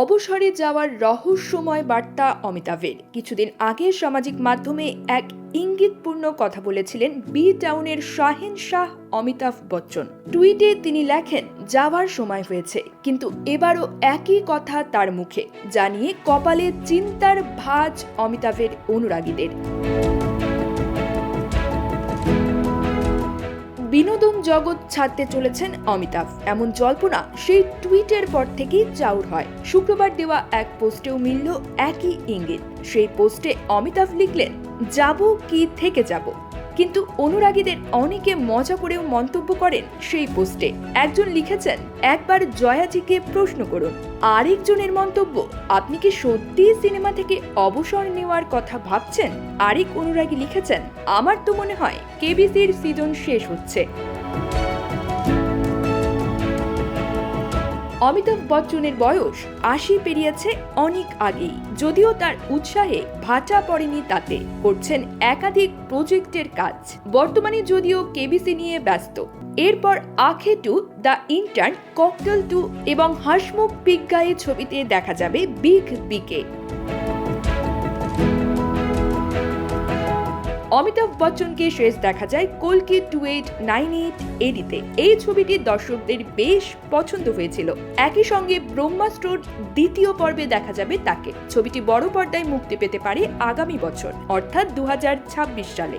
অবসরে যাওয়ার রহস্যময় বার্তা অমিতাভের। কিছুদিন আগে সামাজিক মাধ্যমে এক ইঙ্গিতপূর্ণ কথা বলেছিলেন বি টাউনের শাহিন শাহ অমিতাভ বচ্চন। টুইটে তিনি লেখেন, যাওয়ার সময় হয়েছে, কিন্তু এবারও একই কথা তার মুখে জানিয়ে কপালে চিন্তার ভাঁজ অমিতাভের অনুরাগীদের। বিনোদন জগৎ ছাড়তে চলেছেন অমিতাভ। এমন জল্পনা সেই টুইটের পর থেকেই চাউর হয়। শুক্রবার দেওয়া এক পোস্টেও মিলল একই ইঙ্গিত। সেই পোস্টে অমিতাভ লিখলেন, যাব কি থেকে যাব? কিন্তু অনুরাগীদের অনেকে মজা করেও মন্তব্য করেন সেই পোস্টে। একজন লিখেছেন, একবার জয়াজিকে প্রশ্ন করুন, আরেকজনের মন্তব্য, আপনি কি সত্যিই সিনেমা থেকে অবসর নেওয়ার কথা ভাবছেন? আরেক অনুরাগী লিখেছেন, আমার তো মনে হয় কেবিসির সিজন শেষ হচ্ছে। অমিতাভ বচ্চনের বয়স আশি পেরিয়েছে অনেক আগেই। যদিও তার উৎসাহে ভাটা পড়েনি তাতে, করছেন একাধিক প্রজেক্টের কাজ। বর্তমানে যদিও কেবিসি নিয়ে ব্যস্ত। এরপর আখে two The Intern, Cocktail two এবং হাসমুখ পিজ্ঞায়ে ছবিতে দেখা যাবে বিগ বিকে। অমিতাভ বচ্চনকে শেষ দেখা যায় কলকি টু এইট নাইন এইট এডিতে। এই ছবিটি দর্শকদের বেশ পছন্দ হয়েছিল। একই সঙ্গে ব্রহ্মাস্ত্রর দ্বিতীয় পর্বে দেখা যাবে তাকে। ছবিটি বড় পর্দায় মুক্তি পেতে পারে আগামী বছর, অর্থাৎ দু হাজার ছাব্বিশ সালে।